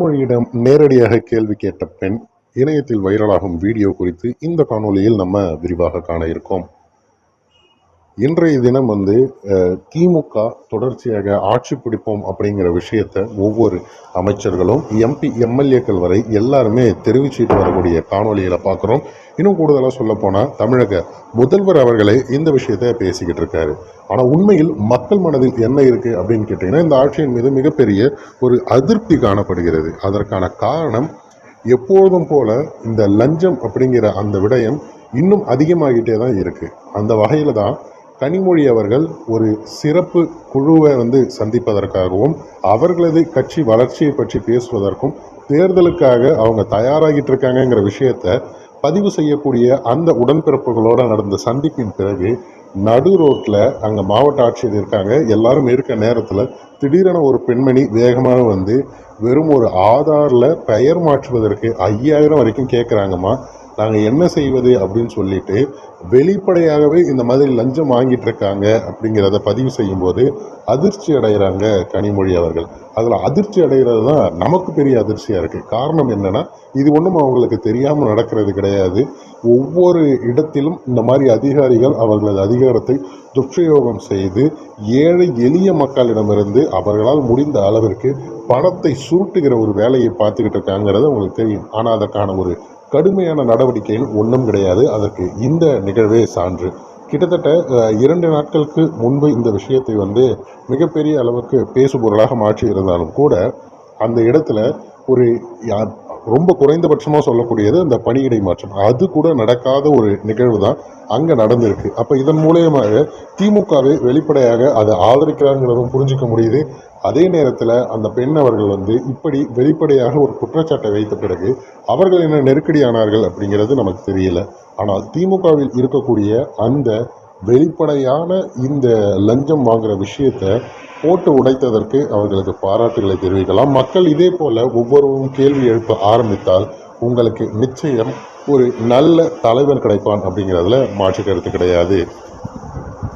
மொழியிடம் நேரடியாக கேள்வி கேட்ட பெண் இணையத்தில் வைரலாகும் வீடியோ குறித்து இந்த காணொளியில் நம்ம விரிவாக காண இருக்கோம். இன்றைய தினம் வந்து திமுக தொடர்ச்சியாக ஆட்சி பிடிப்போம் அப்படிங்கிற விஷயத்தை ஒவ்வொரு அமைச்சர்களும் எம்பி எம்எல்ஏக்கள் வரை எல்லாருமே தெரிவிச்சுட்டு வரக்கூடிய காணொளிகளை பார்க்குறோம் இன்னும் கூடுதலாக சொல்ல போனால் தமிழக முதல்வர் அவர்களே இந்த விஷயத்தை பேசிக்கிட்டு இருக்காரு. ஆனால் உண்மையில் மக்கள் மனதில் என்ன இருக்குது அப்படின்னு கேட்டிங்கன்னா இந்த ஆட்சியின் மீது மிகப்பெரிய ஒரு அதிருப்தி காணப்படுகிறது. அதற்கான காரணம் எப்போதும் போல இந்த லஞ்சம் அப்படிங்கிற அந்த விடயம் இன்னும் அதிகமாகிட்டே தான் இருக்குது அந்த வகையில் தான் கனிமொழி அவர்கள் ஒரு சிறப்பு குழுவை வந்து சந்திப்பதற்காகவும் அவர்களது கட்சி வளர்ச்சியை பற்றி பேசுவதற்கும் தேர்தலுக்காக அவங்க தயாராகிட்டு இருக்காங்கங்கிற விஷயத்தை பதிவு செய்யக்கூடிய அந்த உடன்பிறப்புகளோடு நடந்த சந்திப்பின் பிறகு நடு ரோட்டில் அங்கே மாவட்ட ஆட்சியர் இருக்காங்க. எல்லாரும் இருக்க நேரத்தில் திடீரென ஒரு பெண்மணி வேகமாக வந்து வெறும் ஒரு ஆதாரில் பெயர் மாற்றுவதற்கு ஐயாயிரம் வரைக்கும் கேட்குறாங்கம்மா நாங்கள் என்ன செய்வது அப்படின்னு சொல்லிட்டு வெளிப்படையாகவே இந்த மாதிரி லஞ்சம் வாங்கிட்டு இருக்காங்க அப்படிங்கிறத பதிவு செய்யும்போது அதிர்ச்சி அடைகிறாங்க கனிமொழி அவர்கள். அதில் அதிர்ச்சி அடைகிறது தான் நமக்கு பெரிய அதிர்ச்சியாக இருக்குது காரணம் என்னென்னா இது ஒன்றும் அவங்களுக்கு தெரியாமல் நடக்கிறது கிடையாது. ஒவ்வொரு இடத்திலும் இந்த மாதிரி அதிகாரிகள் அவர்களது அதிகாரத்தை துஷ்பிரயோகம் செய்து ஏழை எளிய மக்களிடமிருந்து அவர்களால் முடிந்த அளவிற்கு பணத்தை சுருட்டுகிற ஒரு வேலையை பார்த்துக்கிட்டு இருக்காங்கிறது உங்களுக்கு தெரியும். ஆனால் அதற்கான ஒரு கடுமையான நடவடிக்கைகள் ஒன்றும் கிடையாது. அதற்கு இந்த நிகழ்வே சான்று. கிட்டத்தட்ட இரண்டு நாட்களுக்கு முன்பு இந்த விஷயத்தை வந்து மிகப்பெரிய அளவுக்கு பேசுபொருளாக மாற்றி இருந்தாலும் கூட அந்த இடத்துல ஒரு ரொம்ப குறைந்தபட்சமாக சொல்லக்கூடியது அந்த பணியிடை மாற்றம். அது கூட நடக்காத ஒரு நிகழ்வு தான் அங்கே நடந்திருக்கு. அப்போ இதன் மூலியமாக திமுகவே வெளிப்படையாக அதை ஆதரிக்கிறாங்கிறதும் புரிஞ்சுக்க முடியுது. அதே நேரத்தில் அந்த பெண் அவர்கள் வந்து இப்படி வெளிப்படையாக ஒரு குற்றச்சாட்டை வைத்த பிறகு அவர்கள் என்ன நெருக்கடியானார்கள் அப்படிங்கிறது நமக்கு தெரியல. ஆனால் திமுகவில் இருக்கக்கூடிய அந்த வெளிப்படையான இந்த லஞ்சம் வாங்குகிற விஷயத்தை போட்டு உடைத்ததற்கு அவர்களுக்கு பாராட்டுகளை தெரிவிக்கலாம். மக்கள் இதே போல ஒவ்வொருவரும் கேள்வி எழுப்ப ஆரம்பித்தால் உங்களுக்கு நிச்சயம் ஒரு நல்ல தலைவர் கிடைப்பான் அப்படிங்கிறதுல மாற்று கருத்து கிடையாது.